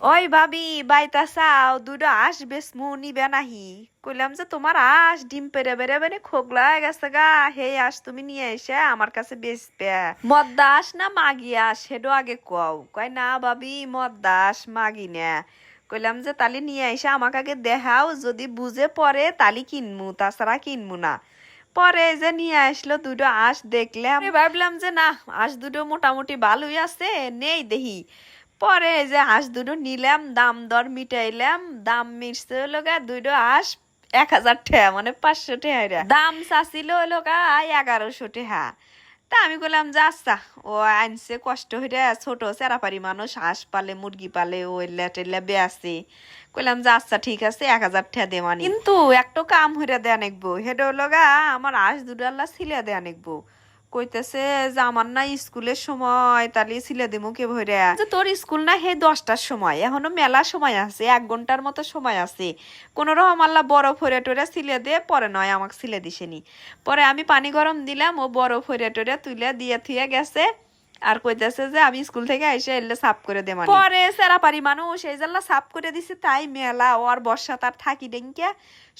ওই ভাবি, বাইতা দুটো নিবে নাহি। কইলাম যে, তোমার আস ডিম পেরে গেছে গা হে আস তুমি নিয়ে এসে আমার কাছে বেচবে। মদ্দা আস না মাগি আস আগে কও। কয়, না ভাবি, মদ্দা আস মাগি না। কইলাম যে তালি নিয়ে এসে আমাকে আগে দেখাও, যদি বুঝে পরে তালি কিনমু, তাছাড়া কিনমু না। পরে যে নিয়ে আসলো দুটো আঁশ, দেখলাম। ভাবলাম যে, না, আঁশ দুটো মোটামুটি ভালোই আছে, নেই দেখি পরে এই যে হাঁস দুটো নিলাম, দাম দর মিটাইলাম, দাম মিটছে হলো গা দুটো হাঁস এক হাজার টাকা মানে পাঁচশো টাকা দাম চাচ্ছিল হলো গা এগারোশো টাকা। তা আমি বললাম, যে আচ্ছা। ও আনছে কষ্ট হইরে, ছোট চেরাপারি মানুষ, হাঁস পালে, মুরগি পালে ওইলা টেলা বেয়াছে। কইলাম, যে আচ্ছা ঠিক আছে, এক হাজার টাকা দে মানি। কিন্তু একটা কাম হইরা দেয়া নেকবো হেটা হলো গা, আমার হাঁস দুটো আল্লাহ ছিলে দেয়া নেকবো কইতেছে যে আমার না স্কুলের সময়, তাহলে ছিলে দিমু কে ভরে যে তোর স্কুল না হে দশটার সময়, এখনও মেলা সময় আছে, এক ঘণ্টার মতো সময় আছে। কোন রকম আল্লাহ বরফ হইরে টরে ছিলে দিয়ে পরে নয় আমাকে ছিলে দিসেনি পরে আমি পানি গরম দিলাম, ও বরফ হইরে টরে তুলে দিয়ে থুয়ে গেছে। আর কইতেছে যে আমি স্কুল থেকে এসে এলে সাফ করে দে মানে। পরে সেরাপারি মানুষ, এই জাল্লা সাফ করে দিছে, তাই মেলা ওর বর্ষা তার থাকি ডেঙ্কে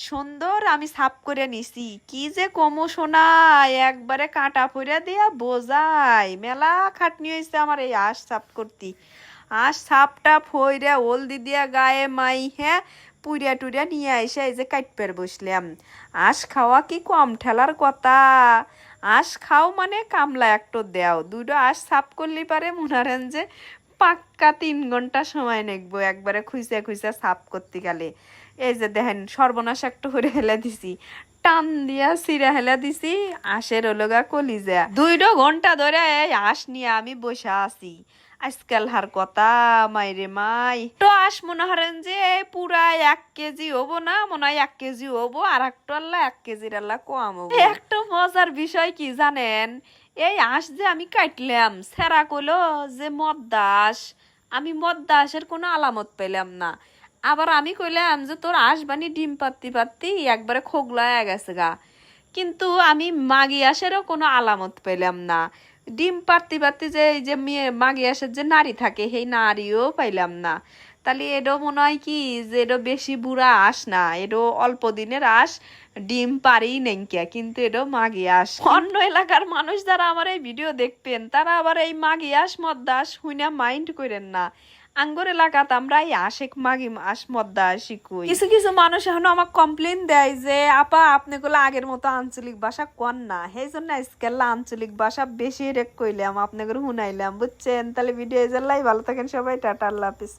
সুন্দর আমি সাফ করে নিছি, কি যে কমো শোনায় একবারে কাঁটা পরে দিয়া বোঝাই। মেলা খাটনি হয়েছে আমার এই আশ সাফ করতি। আশ সাপটা ফইরা হলদি দিয়া গায়ে মাই হ্যাঁ পুরিয়া টুরিয়া নিয়ে এসে এই যে কাটপের বসলাম। আশ খাওয়া কি কম ঠেলার কথা? আঁশ খাও মানে কামলা একটু দেও। দুটো আঁশ সাফ করলি পারে মনারেন যে পাক্কা তিন ঘণ্টা সময় নেকবো একবারে খুঁজে খুঁজে সাফ করতে গেলে। এই যে দেখেন, সর্বনাশ একটা করে হেলে দিছি। টান দিয়া সিরা হেলে দিছি, আশের ওলগা কলিজা। দুইটো ঘণ্টা ধরে এই আঁশ নিয়ে আমি বসে আছি। আজকাল হার কথা মাইরে মাই। তো আস মনে হরেন যে, পুরা এক কেজি হব না, মনে হয় এক কেজি হব, আর একটা আল্লাহ এক কেজির আল্লাহ কম হব। একটা মজার বিষয় কি জানেন? এই আঁশ যে আমি কাটলাম, সেরা কইলো যে মদ্দাস আমি মদ্দাসের কোনো আলামত পেলাম না। আবার আমি কইলাম যে, তোর আঁশ বানি ডিম পাত্তি পাত্তি, একবারে খোগলা গেছে গা। কিন্তু আমি মাগি আসেরও কোনো আলামত পেলাম না। ডিম পারতে পারতে যে এই যে মেয়ে মাগে আসার যে নারী থাকে, সেই নারীও পাইলাম না। তাহলে এটাও মনে হয় কি যে এটা বেশি বুড়া আস না এটাও অল্প দিনের আস ডিম পারি নেংকিয়া, কিন্তু এটাও মাগি আস অন্য এলাকার মানুষ যারা আমার এই ভিডিও দেখবেন, তারা আবার এই মাগি আস মদ্দাস হুইনা মাইন্ড করেন না। আঙ্গুর এলাকাত আমরা এই আশেক মাগি আস মদ্দা শিখুই কিছু কিছু মানুষ এখনও আমাকে কমপ্লেন দেয় যে, আপা আপনি গুলো আগের মতো আঞ্চলিক ভাষা কন না? সেই জন্য আজকাল আঞ্চলিক ভাষা বেশি রেক কইলাম, আপনাদের শুনাইলাম বুঝছেন? তাহলে ভিডিও এজাল্লাই ভালো থাকেন সবাই, টাটা, আল্লাহ হাফিজ।